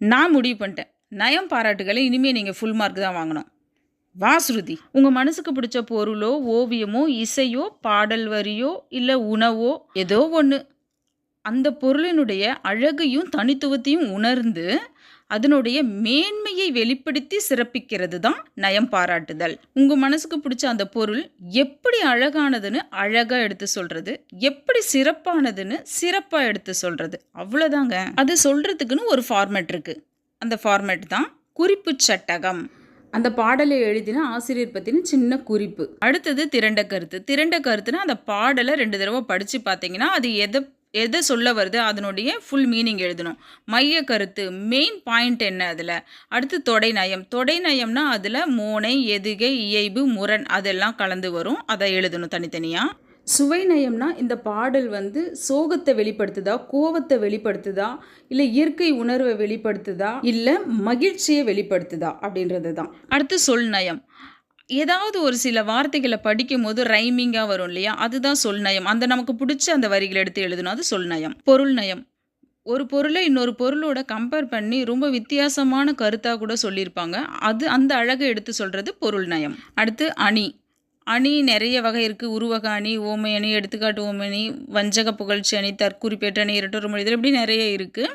நான் முடிவு பண்ணிட்டேன். நயம் பாராட்டுகளை இனிமேல் நீங்கள் ஃபுல் மார்க் தான் வாங்கணும். வா ஸ்ருதி. உங்கள் மனசுக்கு பிடிச்ச பொருளோ ஓவியமோ இசையோ பாடல் வரியோ இல்லை உணவோ ஏதோ ஒன்று அந்த பொருளினுடைய அழகையும் தனித்துவத்தையும் உணர்ந்து அதனுடைய மேன்மையை வெளிப்படுத்தி சிறப்பிக்கிறது தான் நயம் பாராட்டுதல். உங்கள் மனசுக்கு பிடிச்ச அந்த பொருள் எப்படி அழகானதுன்னு அழகாக எடுத்து சொல்கிறது எப்படி சிறப்பானதுன்னு சிறப்பாக எடுத்து சொல்கிறது அவ்வளோதாங்க அது சொல்கிறதுக்குன்னு ஒரு ஃபார்மேட் இருக்குது அந்த ஃபார்மேட் தான் குறிப்பு சட்டகம். அந்த பாடலை எழுதின ஆசிரியர் பற்றின சின்ன குறிப்பு. அடுத்தது திரண்ட கருத்து. திரண்ட கருத்துனா அந்த பாடலை ரெண்டு தடவை படித்து பார்த்தீங்கன்னா அது எதை எதை சொல்ல வருது அதனுடைய ஃபுல் மீனிங் எழுதணும். மைய கருத்து மெயின் பாயிண்ட் என்ன அதில்? அடுத்து தொடை நயம். தொடை நயம்னா அதில் மோனை எதுகை இயைபு முரண் அதெல்லாம் கலந்து வரும். அதை எழுதணும் தனித்தனியாக சுவை நயம்னா இந்த பாடல் வந்து சோகத்தை வெளிப்படுத்துதா கோவத்தை வெளிப்படுத்துதா இல்லை இயற்கை உணர்வை வெளிப்படுத்துதா இல்லை மகிழ்ச்சியை வெளிப்படுத்துதா அப்படின்றது தான் அடுத்து சொல் நயம். ஏதாவது ஒரு சில வார்த்தைகளை படிக்கும் போது ரைமிங்காக வரும் இல்லையா? அதுதான் சொல் நயம். அந்த நமக்கு பிடிச்ச அந்த வரிகளை எடுத்து எழுதணும். அது சொல் நயம். பொருள் நயம். ஒரு பொருளை இன்னொரு பொருளோட கம்பேர் பண்ணி ரொம்ப வித்தியாசமான கருத்தாக கூட சொல்லியிருப்பாங்க. அது அந்த அழகை எடுத்து சொல்கிறது பொருள் நயம். அடுத்து அணி. அணி நிறைய வகை இருக்குது உருவக அணி ஓமை அணி எடுத்துக்காட்டு ஓமை அணி வஞ்சக புகழ்ச்சி அணி தற்குறிப்பேற்ற அணி இரட்டொரு மொழி இதில் இப்படி நிறைய இருக்குது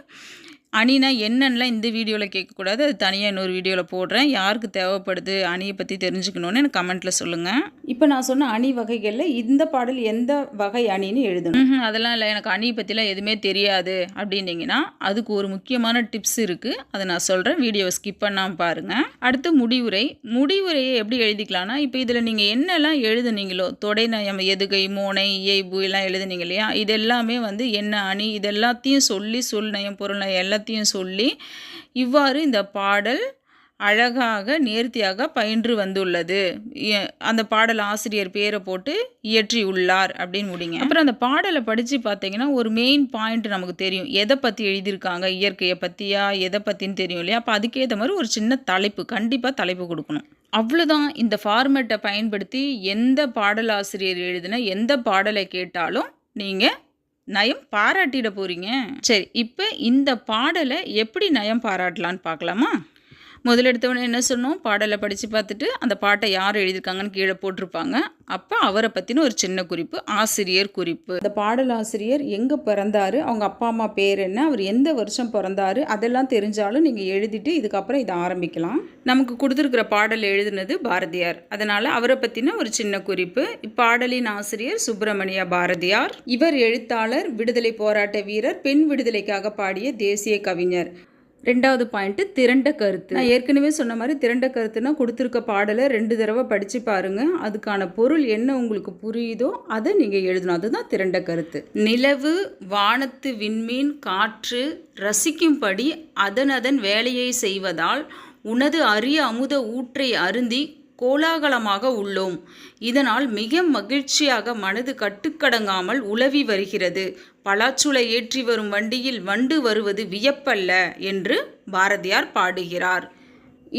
அணினா என்னன்னெலாம் இந்த வீடியோவில் கேட்கக்கூடாது. அது தனியாக இன்னொரு வீடியோவில் போடுறேன். யாருக்கு தேவைப்படுது அணியை பற்றி தெரிஞ்சுக்கணுன்னு எனக்கு கமெண்ட்டில் சொல்லுங்கள் இப்போ நான் சொன்ன அணி வகைகளில் இந்த பாடல் எந்த வகை அணின்னு எழுதணும். அதெல்லாம் இல்லை. எனக்கு அணியை பற்றிலாம் எதுவுமே தெரியாது அப்படின்னீங்கன்னா அதுக்கு ஒரு முக்கியமான டிப்ஸ் இருக்குது அதை நான் சொல்கிறேன் வீடியோவை ஸ்கிப் பண்ணாமல் பாருங்கள் அடுத்து முடிவுரை. முடிவுரையை எப்படி எழுதிக்கலாம்னா இப்போ இதில் நீங்கள் என்னெல்லாம் எழுதுனீங்களோ தொடை நயம் எதுகை மோனை இயைபு எல்லாம் எழுதுனீங்க இல்லையா? இது எல்லாமே வந்து என்ன அணி? இது எல்லாத்தையும் சொல்லி சொல் நயம் பொருள் நயம் எல்லாத்தையும் சொல்லி இவ்வாறு இந்த பாடல் அழகாக நேர்த்தியாக பயின்று வந்துள்ளது. அந்த பாடல் ஆசிரியர் பேரை போட்டு இயற்றியுள்ளார் அப்படின்னு முடிங்க. அப்புறம் அந்த பாடலை படித்து பார்த்தீங்கன்னா ஒரு மெயின் பாயிண்ட் நமக்கு தெரியும். எதை பற்றி எழுதியிருக்காங்க இயற்கையை பற்றியா எதை பற்றின்னு தெரியும் இல்லையா? அப்போ அதுக்கேற்ற மாதிரி ஒரு சின்ன தலைப்பு கண்டிப்பாக தலைப்பு கொடுக்கணும். அவ்வளோதான் இந்த ஃபார்மேட்டை பயன்படுத்தி எந்த பாடலாசிரியர் எழுதின எந்த பாடலை கேட்டாலும் நீங்கள் நயம் பாராட்டிட போறீங்க? சரி இப்போ இந்த பாடலை எப்படி நயம் பாராட்டலான்னு பார்க்கலாமா? முதலெடுத்தவனே என்ன சொன்னோம் பாடலை படித்து பார்த்துட்டு அந்த பாட்டை யார் எழுதியிருக்காங்கன்னு கீழே போட்டிருப்பாங்க. அப்போ அவரை பற்றின ஒரு சின்ன குறிப்பு ஆசிரியர் குறிப்பு. அந்த பாடலாசிரியர் எங்கே பிறந்தார்? அவங்க அப்பா அம்மா பேர் என்ன? அவர் எந்த வருஷம் பிறந்தாரு? அதெல்லாம் தெரிஞ்சாலும் நீங்கள் எழுதிட்டு இதுக்கப்புறம் இதை ஆரம்பிக்கலாம். நமக்கு கொடுத்துருக்கிற பாடல் எழுதுனது பாரதியார். அதனால் அவரை பற்றின ஒரு சின்ன குறிப்பு இப்பாடலின் ஆசிரியர் சுப்பிரமணிய பாரதியார். இவர் எழுத்தாளர் விடுதலை போராட்ட வீரர் பெண் விடுதலைக்காக பாடிய தேசிய கவிஞர். ரெண்டாவது பாயிண்ட்டு திரண்ட கருத்து. நான் ஏற்கனவே சொன்ன மாதிரி திரண்ட கருத்துனா கொடுத்துருக்க பாடலை ரெண்டு தடவை படித்து பாருங்க. அதுக்கான பொருள் என்ன உங்களுக்கு புரியுதோ அதை நீங்கள் எழுதணும். அதுதான் திரண்ட கருத்து. நிலவு வானத்து விண்மீன் காற்று ரசிக்கும்படி அதன் அதன் வேலையை செய்வதால் உனது அரிய அமுத ஊற்றை அருந்தி கோலாகலமாக உள்ளோம். இதனால் மிக மகிழ்ச்சியாக மனது கட்டுக்கடங்காமல் உலவி வருகிறது. பலாச்சுளை ஏற்றி வரும் வண்டியில் வண்டு வருவது வியப்பல்ல என்று பாரதியார் பாடுகிறார்.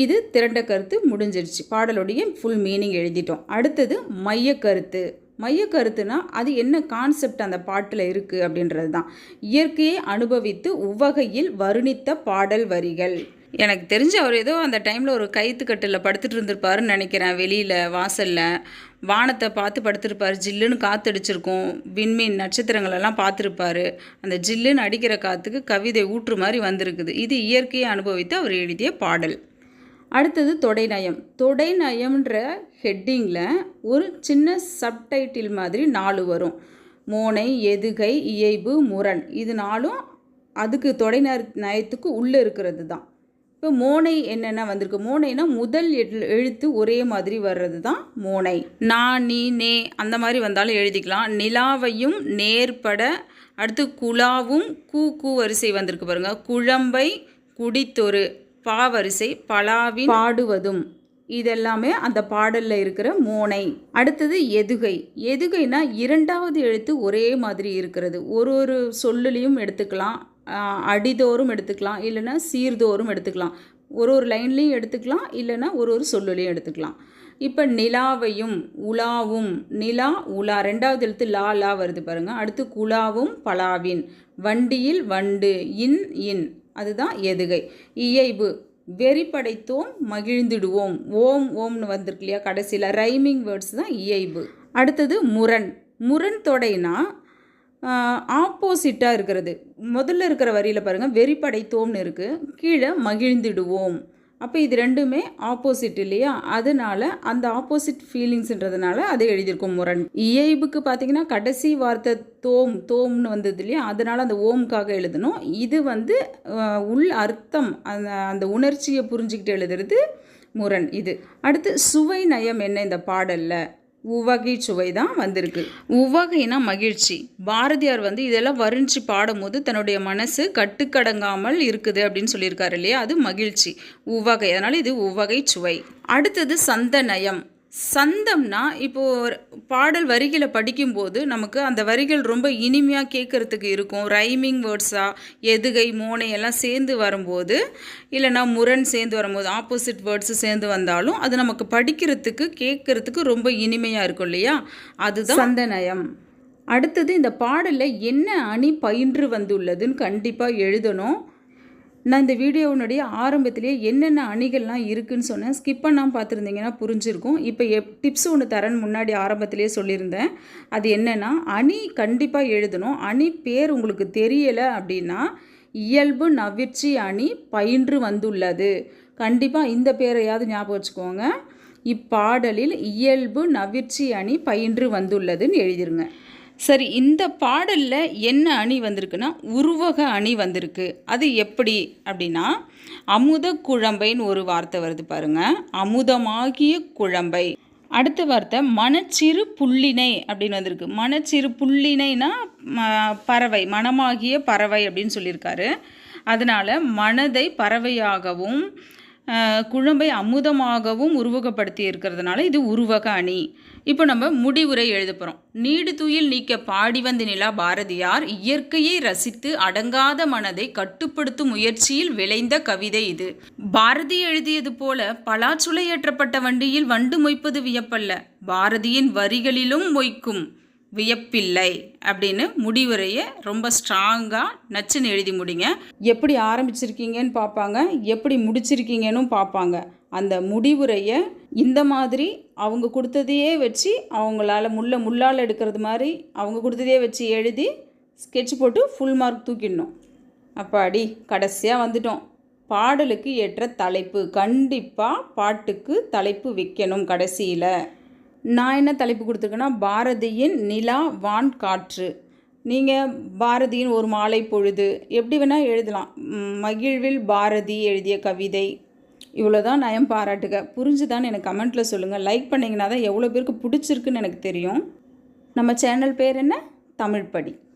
இது திரண்ட கருத்து முடிஞ்சிருச்சு. பாடலுடைய ஃபுல் மீனிங் எழுதிட்டோம். அடுத்தது மைய கருத்து. மைய கருத்துனா அது என்ன கான்செப்ட் அந்த பாட்டில் இருக்குது அப்படின்றது தான் இயற்கையை அனுபவித்து உவகையில் வருணித்த பாடல் வரிகள். எனக்கு தெரிஞ்ச அவர் ஏதோ அந்த டைமில் ஒரு கைத்துக்கட்டில் படுத்துட்டு இருந்திருப்பாருன்னு நினைக்கிறேன் வெளியில் வாசலில். வானத்தை பார்த்து படுத்திருப்பார். ஜில்லுன்னு காத்தடிச்சிருக்கும். விண்மீன் நட்சத்திரங்களெல்லாம் பார்த்துருப்பாரு. அந்த ஜில்லுன்னு அடிக்கிற காற்றுக்கு கவிதை ஊற்று மாதிரி வந்திருக்குது. இது இயற்கையை அனுபவித்து அவர் எழுதிய பாடல். அடுத்தது தொடைநயம் தொடைநயம்ன்ற ஹெட்டிங்கில் ஒரு சின்ன சப்டைட்டில் மாதிரி நாலு வரும். மோனை எதுகை இயைபு முரண். இது நாலும் அதுக்கு தொடை நயத்துக்கு உள்ளே இருக்கிறது தான். இப்போ மோனை என்னென்ன வந்திருக்கு? மோனைனா முதல் எழு- எழுத்து ஒரே மாதிரி வர்றது தான் மோனை. நான் நீ நே அந்த மாதிரி வந்தாலும் எழுதிக்கலாம். நிலாவையும் நேர்பட அடுத்து குழாவும் கூ கூ வரிசை வந்திருக்கு பாருங்க. குழம்பை குடித்தொரு பா வரிசை பலாவின் பாடுவதும். இதெல்லாமே அந்த பாடலில் இருக்கிற மோனை. அடுத்தது எதுகை. எதுகைனா இரண்டாவது எழுத்து ஒரே மாதிரி இருக்கிறது. ஒரு ஒரு சொல்லுலேயும் எடுத்துக்கலாம். அடிதோறும் எடுத்துக்கலாம் இல்லைன்னா சீர்தோறும் எடுத்துக்கலாம். ஒரு ஒரு லைன்லேயும் எடுத்துக்கலாம் இல்லைன்னா ஒரு ஒரு சொல்லுலேயும் எடுத்துக்கலாம். இப்போ நிலாவையும் உலாவும் நிலா உலா ரெண்டாவது எழுத்து லா லா வருது பாருங்கள் அடுத்து குலாவும் பலாவின். வண்டியில் வண்டு இன் இன். அதுதான் எதுகை. இயைபு வெறிப்படைத்தோம் மகிழ்ந்திடுவோம். ஓம் ஓம்னு வந்திருக்கு இல்லையா கடைசியில். ரைமிங் வேர்ட்ஸ் தான் இயைபு. அடுத்தது முரண். முரண் தொடைனா ஆப்போசிட்டாக இருக்கிறது. முதல்ல இருக்கிற வரியில் பாருங்கள் வெறிப்படைத்தோம்னு இருக்குது கீழே மகிழ்ந்திடுவோம். அப்போ இது ரெண்டுமே ஆப்போசிட் இல்லையா? அதனால அந்த ஆப்போசிட் ஃபீலிங்ஸ்ன்றதுனால அதை எழுதியிருக்கோம் முரண். இயைபுக்கு பார்த்தீங்கன்னா கடைசி வார்த்தை தோம் தோம்னு வந்தது இல்லையா? அதனால் அந்த ஓம்காக எழுதணும். இது வந்து உள் அர்த்தம் அந்த அந்த உணர்ச்சியை புரிஞ்சுக்கிட்டு எழுதுறது முரண் இது. அடுத்து சுவை நயம் என்ன இந்த பாடலில்? உவகை சுவை தான் வந்திருக்கு. உவகைனா மகிழ்ச்சி. பாரதியார் வந்து இதெல்லாம் வர்ணிச்சு பாடும்போது தன்னுடைய மனசு கட்டுக்கடங்காமல் இருக்குது அப்படின்னு சொல்லியிருக்காரு இல்லையா? அது மகிழ்ச்சி. உவகை. அதனால் இது உவகை சுவை. அடுத்தது சந்தநயம் சந்தம்னா இப்போது பாடல் வரிகளை படிக்கும்போது நமக்கு அந்த வரிகள் ரொம்ப இனிமையாக கேட்குறதுக்கு இருக்கும். ரைமிங் வேர்ட்ஸாக எதுகை மோனை எல்லாம் சேர்ந்து வரும்போது இல்லைனா முரண் சேர்ந்து வரும்போது ஆப்போசிட் வேர்ட்ஸு சேர்ந்து வந்தாலும் அது நமக்கு படிக்கிறதுக்கு கேட்குறதுக்கு ரொம்ப இனிமையாக இருக்கும் இல்லையா? அதுதான் சந்தநயம். அடுத்தது இந்த பாடலில் என்ன அணி பயின்று வந்துள்ளதுன்னு கண்டிப்பாக எழுதணும். நான் இந்த வீடியோனுடைய ஆரம்பத்திலேயே என்னென்ன அணிகள்லாம் இருக்குதுன்னு சொன்னேன். ஸ்கிப் பண்ணாமல் பார்த்துருந்தீங்கன்னா புரிஞ்சிருக்கும். இப்போ எப் டிப்ஸ் ஒன்று தரேன்னு முன்னாடி ஆரம்பத்திலேயே சொல்லியிருந்தேன். அது என்னென்னா அணி கண்டிப்பாக எழுதணும். அணி பேர் உங்களுக்கு தெரியலை அப்படின்னா இயல்பு நவிர்ச்சி அணி பயின்று வந்துள்ளது. கண்டிப்பாக இந்த பேரையாவது ஞாபகம் வச்சுக்கோங்க. இப்பாடலில் இயல்பு நவிர்ச்சி அணி பயின்று வந்துள்ளதுன்னு எழுதிருங்க. சரி இந்த பாடலில் என்ன அணி வந்திருக்குன்னா உருவக அணி வந்திருக்கு. அது எப்படி அப்படின்னா அமுத குழம்பைன்னு ஒரு வார்த்தை வருது பாருங்க. அமுதமாகிய குழம்பை. அடுத்த வார்த்தை மனச்சிறு புள்ளினை அப்படின்னு வந்திருக்கு. மனச்சிறு புள்ளினைனா ம- பறவை மனமாகிய பறவை அப்படின்னு சொல்லியிருக்காரு. அதனால் மனதை பறவையாகவும் குழம்பை அமுதமாகவும் உருவகப்படுத்தி இருக்கிறதுனால இது உருவக அணி. இப்போ நம்ம முடிவுரை எழுத போகிறோம் நீடு தூயில் நீக்க பாடி வந்த நிலா பாரதியார் இயற்கையை ரசித்து அடங்காத மனதை கட்டுப்படுத்தும் முயற்சியில் விளைந்த கவிதை இது. பாரதி எழுதியது போல பலாச்சுளையேற்றப்பட்ட வண்டியில் வண்டு மொய்ப்பது வியப்பல்ல. பாரதியின் வரிகளிலும் மொய்க்கும் வியப்பில்லை அப்படின்னு முடிவுரையை ரொம்ப ஸ்ட்ராங்காக நச்சுன்னு எழுதி முடிங்க. எப்படி ஆரம்பிச்சிருக்கீங்கன்னு பார்ப்பாங்க எப்படி முடிச்சிருக்கீங்கன்னு பார்ப்பாங்க. அந்த முடிவுரையை இந்த மாதிரி அவங்க கொடுத்ததையே வச்சு அவங்களால முள்ள முள்ளால் எடுக்கிறது மாதிரி அவங்க கொடுத்ததையே வச்சு எழுதி ஸ்கெட்ச் போட்டு ஃபுல் மார்க் தூக்கிடணும். அப்பாடி கடைசியாக வந்துட்டோம். பாடலுக்கு ஏற்ற தலைப்பு கண்டிப்பாக பாட்டுக்கு தலைப்பு வைக்கணும் கடைசியில். நான் என்ன தலைப்பு கொடுத்துருக்கேன்னா பாரதியின் நிலா வான் காற்று. நீங்கள் பாரதியின் ஒரு மாலை பொழுது எப்படி வேணால் எழுதலாம். மகிழ்வில் பாரதி எழுதிய கவிதை இவ்வளோதான் நயம் பாராட்டுக. புரிஞ்சுதான்னு எனக்கு கமெண்ட்டில் சொல்லுங்கள் லைக் பண்ணிங்கன்னா தான் எவ்வளோ பேருக்கு பிடிச்சிருக்குன்னு எனக்கு தெரியும். நம்ம சேனல் பேர் என்ன? தமிழ் படி